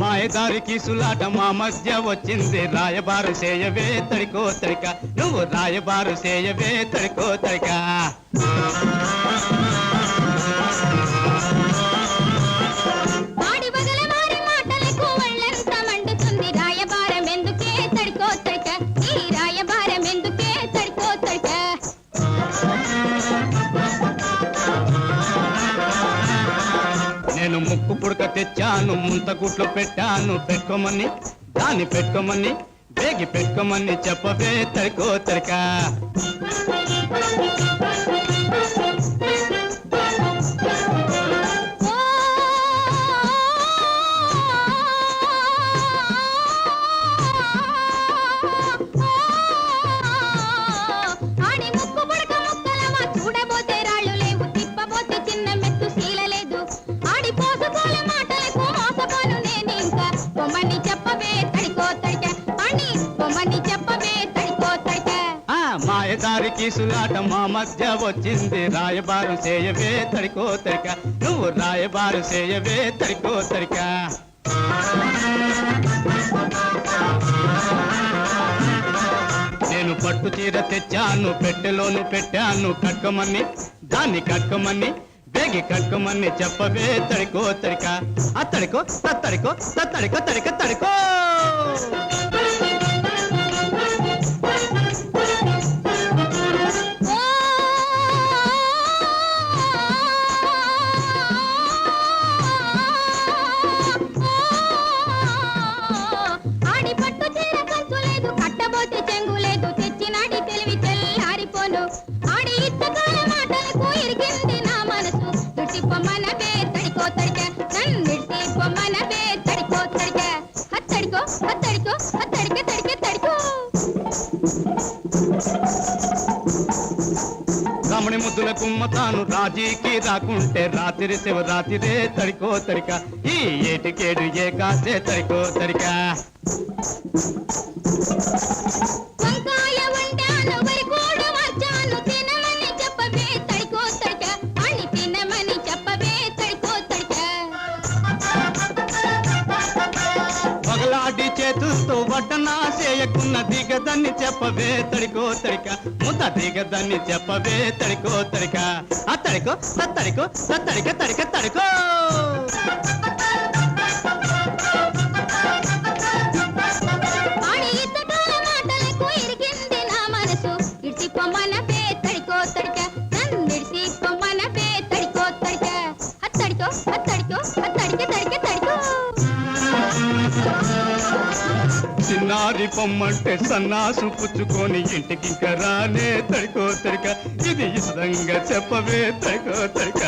మాయదారికి సులాట మా మధ్య వచ్చింది రాయబారు చేయవే తడికో తడిక. నువ్వు రాయబారు చేయవే తడికో తడిక. నేను తెచ్చాను ముంతకుట్లో పెట్టాను పెట్టుకోమని దాన్ని పెట్టుకోమని బేగి పెట్టుకోమని చెప్పవే తరికో తరికా ఆ మాయదారికి సులాట మా మధ్య వచ్చింది. రాయబారు చేయవే తడికో తరిక నువ్వు రాయబారు చేయవే తడికో తరిక నేను పట్టు చీర తెచ్చాను పెట్టెలోను పెట్టాను కట్టుకోమని దాన్ని కట్టుకోమని బేగి కట్టుకోమని చెప్పవే తడికో తడిక ఆ తడికో తడికో తడికో తడిక తడికో! రమణి ముద్దుల కుమ్మతాను రాజీకి రాకుంటే రాత్రి శివరాత్రిరే తడికో తడిక. ఈ ఏటికేడు ఏ కాసే తడికో తడిక. చేతులతో వడ్డనా చేయకున్న దిగదని చెప్పవే తడికో తడిక. ముద్ద దిగదని చెప్పవే తడికో తడిక. ఆ తడికో తడికో ఆ తడిక తడిక తడికో! చిన్నారి పొమ్మంటే సన్నాసు పుచ్చుకొని ఇంటికి రానే తడికో తడిక. ఇది ఇష్టంగా చెప్పవే తడికో తడిక.